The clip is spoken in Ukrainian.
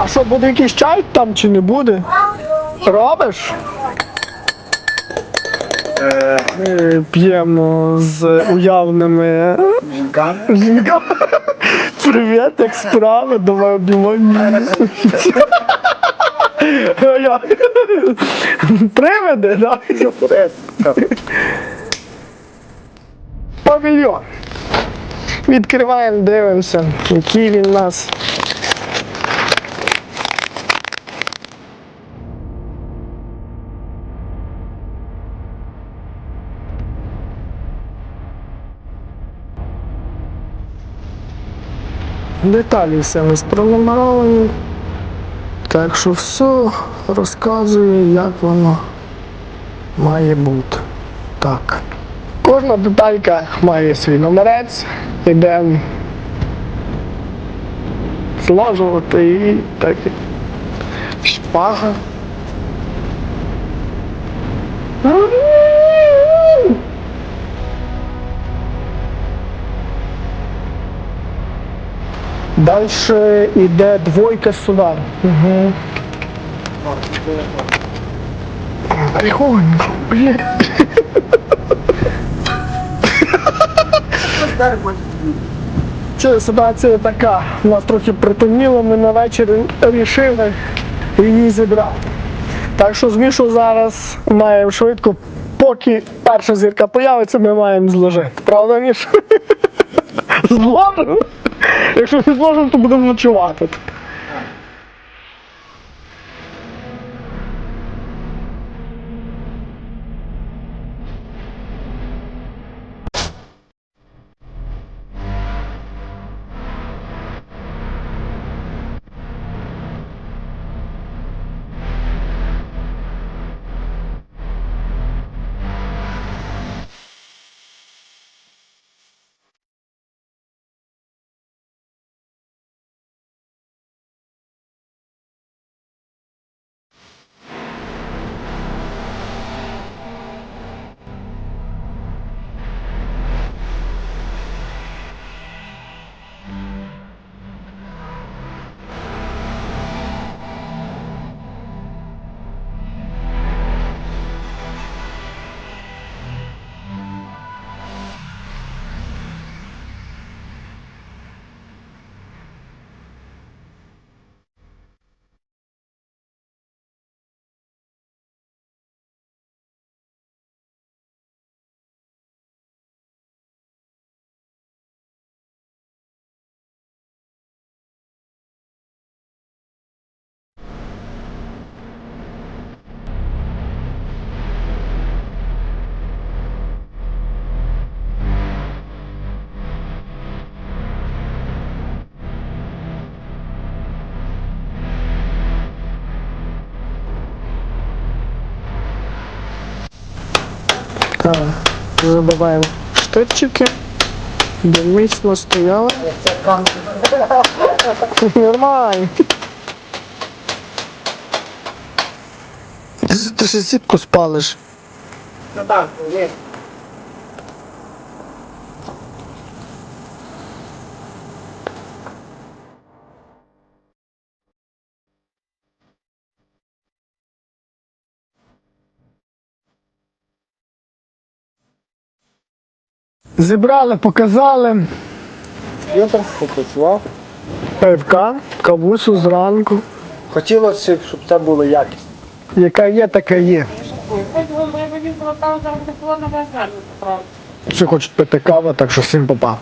А що, буде якийсь чай там чи не буде? Робиш? Ми п'ємо з уявними Жінками? жінками. Привіт, як справи? Давай обіймемо. Приведе, да? Павільйон. Відкриваємо, дивимося, який він у нас. Деталі все ми спронумеровані. Так що все розказую, як воно має бути. Так. Кожна деталька має свій номерець, йдемо зложувати і так. Шпага. Далі йде двойка сюди. Угу. Тихонько, блядь. Це ситуація така. У нас трохи притомніло, ми на вечір рішили її зібрати. Так що змішу зараз маємо швидко, поки перша зірка появиться, ми маємо зложити. Правда, Міш? Зложимо? Якщо не зложимо, то будемо ночувати. Тут. Так, забиваємо штатчики, де міцно. Нормально. Ти, ж ще спалиш. Ну так, є. Зібрали, показали. Комп'ютер попрацював. Пивка, кавусу зранку. Хотілося, щоб це було якісно. Яка є, така є. Всі хочуть пити каву, так що всім попав.